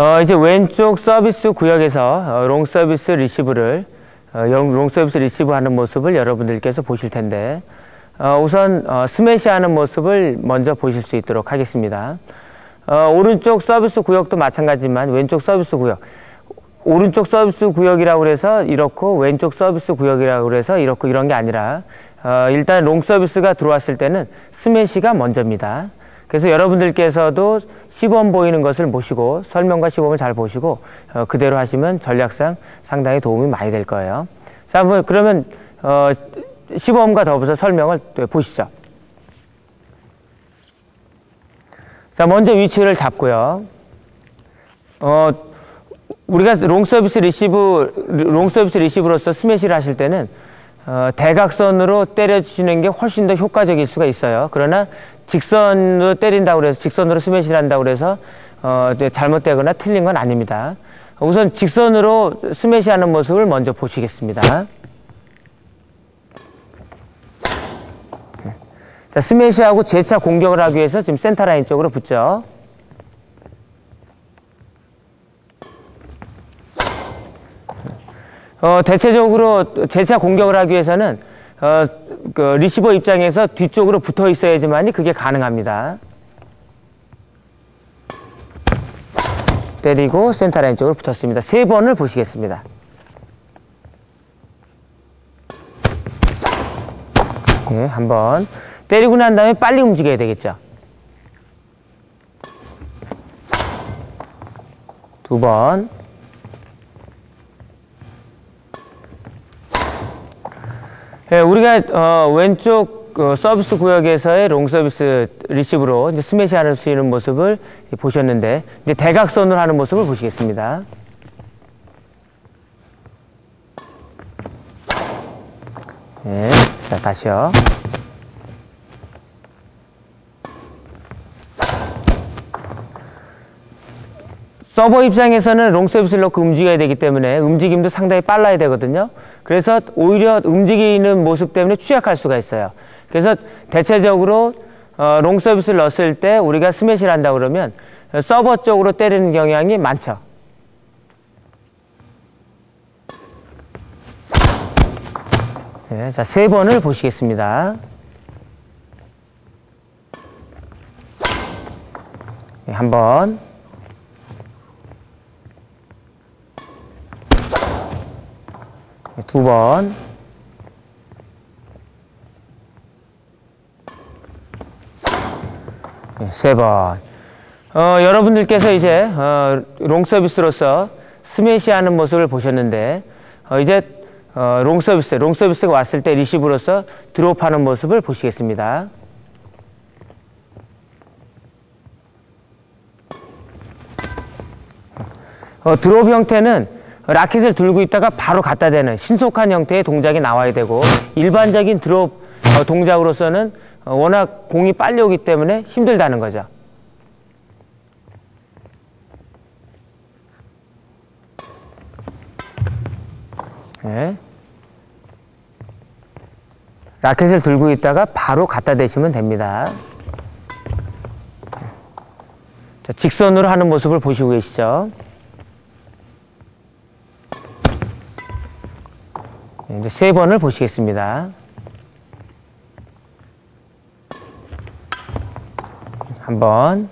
어, 이제 왼쪽 서비스 구역에서 어, 롱 서비스 리시브를 어, 롱 서비스 리시브 하는 모습을 여러분들께서 보실 텐데 어, 우선 어, 스매시 하는 모습을 먼저 보실 수 있도록 하겠습니다. 어, 오른쪽 서비스 구역도 마찬가지지만 왼쪽 서비스 구역 오른쪽 서비스 구역이라고 해서 이렇고 왼쪽 서비스 구역이라고 해서 이렇고 이런 게 아니라 어, 일단 롱 서비스가 들어왔을 때는 스매시가 먼저입니다. 그래서 여러분들께서도 시범 보이는 것을 보시고 설명과 시범을 잘 보시고 어, 그대로 하시면 전략상 상당히 도움이 많이 될 거예요. 자, 그러면 어, 시범과 더불어서 설명을 보시죠. 자, 먼저 위치를 잡고요. 어, 우리가 롱 서비스 리시브, 롱 서비스 리시브로서 스매시를 하실 때는 어, 대각선으로 때려주시는 게 훨씬 더 효과적일 수가 있어요. 그러나 직선으로 때린다고 해서 직선으로 스매시를 한다고 해서 어, 잘못되거나 틀린 건 아닙니다. 우선 직선으로 스매시 하는 모습을 먼저 보시겠습니다. 자, 스매시하고 재차 공격을 하기 위해서 지금 센터 라인 쪽으로 붙죠. 어, 대체적으로 재차 공격을 하기 위해서는 어, 그 리시버 입장에서 뒤쪽으로 붙어 있어야지만이 그게 가능합니다. 때리고 센터 라인 쪽으로 붙었습니다. 세 번을 보시겠습니다. 예, 한 번. 때리고 난 다음에 빨리 움직여야 되겠죠. 두 번. 예, 우리가 어, 왼쪽 어, 서비스 구역에서의 롱 서비스 리시브로 이제 스매시 하는 수 있는 모습을 보셨는데 이제 대각선으로 하는 모습을 보시겠습니다. 예, 자 다시요. 서버 입장에서는 롱 서비스를 넣고 움직여야 되기 때문에 움직임도 상당히 빨라야 되거든요. 그래서 오히려 움직이는 모습 때문에 취약할 수가 있어요. 그래서 대체적으로 어, 롱 서비스를 넣었을 때 우리가 스매시를 한다 그러면 서버 쪽으로 때리는 경향이 많죠. 네, 자, 세 번을 보시겠습니다. 네, 한 번. 두 번. 네, 세 번. 어, 여러분들께서 이제 어, 롱 서비스로서 스매시 하는 모습을 보셨는데 어, 이제 어, 롱 서비스, 롱 서비스가 왔을 때 리시브로서 드롭하는 모습을 보시겠습니다. 어, 드롭 형태는 라켓을 들고 있다가 바로 갖다 대는 신속한 형태의 동작이 나와야 되고 일반적인 드롭 어, 동작으로서는 어, 워낙 공이 빨리 오기 때문에 힘들다는 거죠. 네. 라켓을 들고 있다가 바로 갖다 대시면 됩니다. 자, 직선으로 하는 모습을 보시고 계시죠? 이제 세 번을 보시겠습니다. 한 번.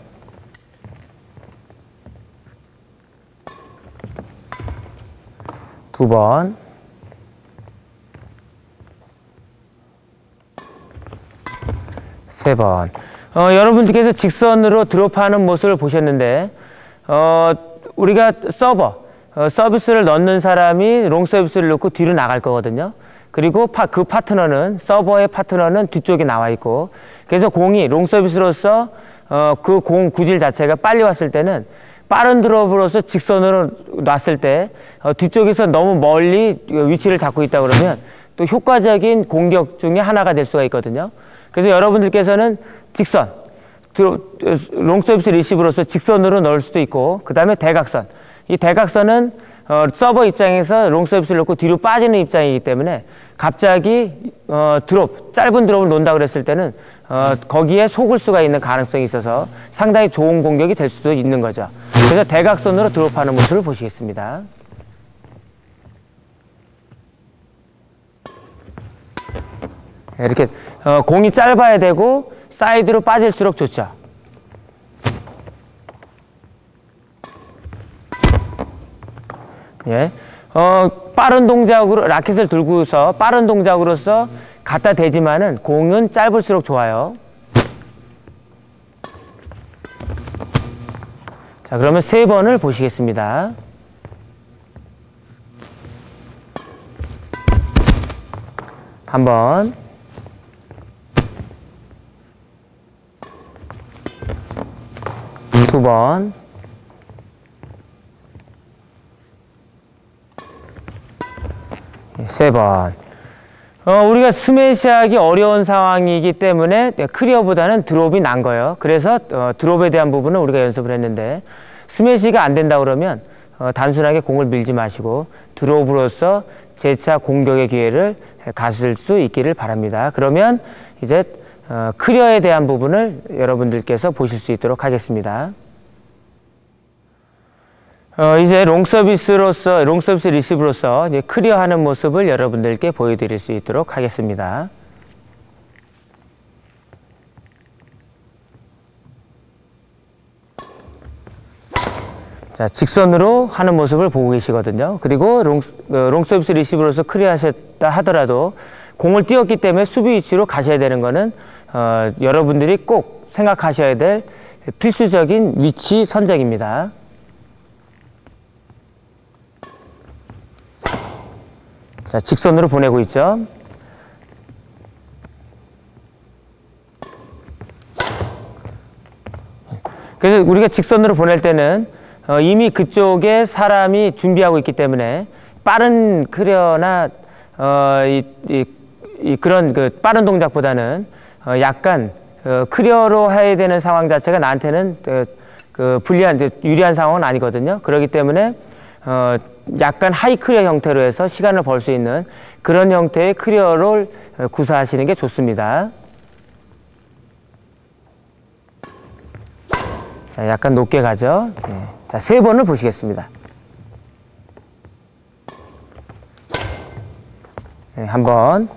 두 번. 세 번. 어, 여러분들께서 직선으로 드롭하는 모습을 보셨는데, 어, 우리가 서버, 어, 서비스를 넣는 사람이 롱 서비스를 넣고 뒤로 나갈 거거든요. 그리고 파, 그 파트너는, 서버의 파트너는 뒤쪽에 나와 있고, 그래서 공이 롱 서비스로서 어, 그 공 구질 자체가 빨리 왔을 때는 빠른 드롭으로서 직선으로 놨을 때 어, 뒤쪽에서 너무 멀리 위치를 잡고 있다 그러면 또 효과적인 공격 중에 하나가 될 수가 있거든요. 그래서 여러분들께서는 직선, 롱 서비스 리시브로서 직선으로 넣을 수도 있고 그 다음에 대각선. 이 대각선은 어, 서버 입장에서 롱 서비스를 넣고 뒤로 빠지는 입장이기 때문에 갑자기 어, 드롭, 짧은 드롭을 놓는다 그랬을 때는 어, 거기에 속을 수가 있는 가능성이 있어서 상당히 좋은 공격이 될 수도 있는 거죠. 그래서 대각선으로 드롭하는 모습을 보시겠습니다. 이렇게 어, 공이 짧아야 되고 사이드로 빠질수록 좋죠. 예. 어, 빠른 동작으로 라켓을 들고서 빠른 동작으로서 갖다 대지만은 공은 짧을수록 좋아요. 자, 그러면 세 번을 보시겠습니다. 한 번. 두 번. 세 번. 어, 우리가 스매시하기 어려운 상황이기 때문에 크리어보다는 드롭이 난 거예요. 그래서 어, 드롭에 대한 부분은 우리가 연습을 했는데 스매시가 안 된다 그러면 어, 단순하게 공을 밀지 마시고 드롭으로서 재차 공격의 기회를 가질 수 있기를 바랍니다. 그러면 이제 어, 크리어에 대한 부분을 여러분들께서 보실 수 있도록 하겠습니다. 어, 이제 롱 서비스로서, 롱 서비스 리시브로서 이제 클리어 하는 모습을 여러분들께 보여드릴 수 있도록 하겠습니다. 자, 직선으로 하는 모습을 보고 계시거든요. 그리고 롱, 어, 롱 서비스 리시브로서 클리어 하셨다 하더라도 공을 띄웠기 때문에 수비 위치로 가셔야 되는 거는 어, 여러분들이 꼭 생각하셔야 될 필수적인 위치 선정입니다. 자, 직선으로 보내고 있죠. 그래서 우리가 직선으로 보낼 때는 어, 이미 그쪽에 사람이 준비하고 있기 때문에 빠른 크리어나 어, 이, 이, 이 그런 그 빠른 동작보다는 어, 약간 어, 크리어로 해야 되는 상황 자체가 나한테는 그, 그 불리한 유리한 상황은 아니거든요. 그렇기 때문에 어, 약간 하이 크리어 형태로 해서 시간을 벌 수 있는 그런 형태의 크리어를 구사하시는 게 좋습니다. 자, 약간 높게 가죠. 네. 자, 세 번을 보시겠습니다. 네, 한 번.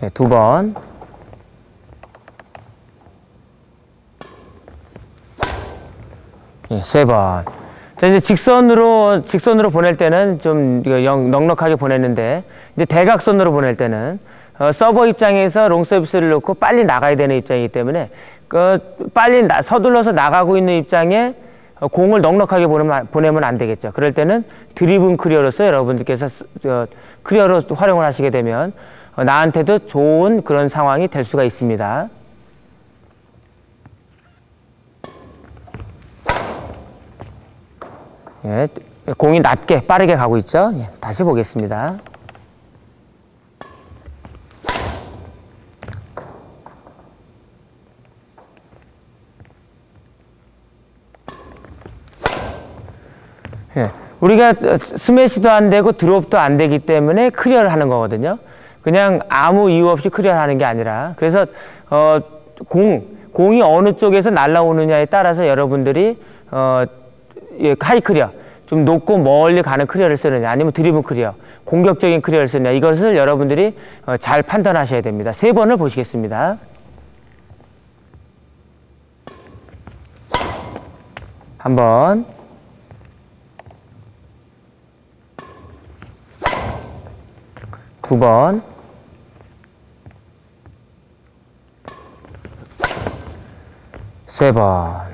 네, 두 번. 예, 세 번. 자, 이제 직선으로, 직선으로 보낼 때는 좀 넉넉하게 보냈는데, 이제 대각선으로 보낼 때는, 어, 서버 입장에서 롱 서비스를 놓고 빨리 나가야 되는 입장이기 때문에, 그, 빨리 나, 서둘러서 나가고 있는 입장에 어, 공을 넉넉하게 보내면, 보내면 안 되겠죠. 그럴 때는 드리븐 크리어로서 여러분들께서 어, 크리어로 활용을 하시게 되면, 어, 나한테도 좋은 그런 상황이 될 수가 있습니다. 예, 공이 낮게 빠르게 가고 있죠. 예, 다시 보겠습니다. 예, 우리가 스매시도 안 되고 드롭도 안 되기 때문에 클리어를 하는 거거든요. 그냥 아무 이유 없이 클리어를 하는 게 아니라 그래서 어, 공 공이 어느 쪽에서 날라오느냐에 따라서 여러분들이 어, 예, 하이 크리어, 좀 높고 멀리 가는 크리어를 쓰느냐, 아니면 드리븐 크리어, 공격적인 크리어를 쓰느냐, 이것을 여러분들이 어, 잘 판단하셔야 됩니다. 세 번을 보시겠습니다. 한 번. 두 번. 세 번.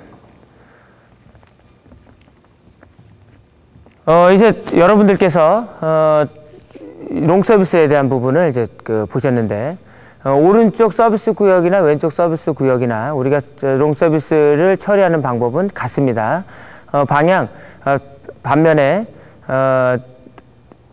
어, 이제 여러분들께서, 어, 롱 서비스에 대한 부분을 이제 그 보셨는데, 어, 오른쪽 서비스 구역이나 왼쪽 서비스 구역이나 우리가 롱 서비스를 처리하는 방법은 같습니다. 어, 방향, 어, 반면에, 어,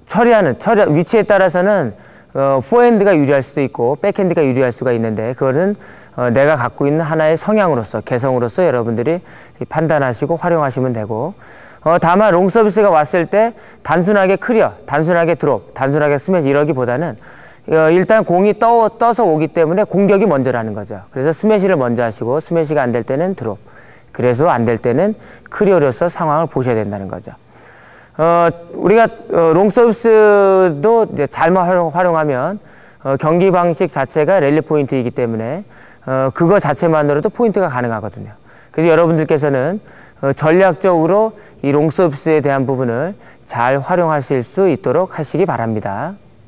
처리하는, 처리, 위치에 따라서는, 어, 포핸드가 유리할 수도 있고, 백핸드가 유리할 수가 있는데, 그거는 어, 내가 갖고 있는 하나의 성향으로서, 개성으로서 여러분들이 판단하시고 활용하시면 되고, 어, 다만 롱 서비스가 왔을 때 단순하게 클리어, 단순하게 드롭, 단순하게 스매시 이러기보다는 어, 일단 공이 떠, 떠서 오기 때문에 공격이 먼저라는 거죠. 그래서 스매시를 먼저 하시고 스매시가 안 될 때는 드롭. 그래서 안 될 때는 클리어로서 상황을 보셔야 된다는 거죠. 어, 우리가 어, 롱 서비스도 활용, 활용하면 어, 경기 방식 자체가 랠리 포인트이기 때문에 어, 그거 자체만으로도 포인트가 가능하거든요. 그래서 여러분들께서는 어, 전략적으로 이 롱 서비스에 대한 부분을 잘 활용하실 수 있도록 하시기 바랍니다.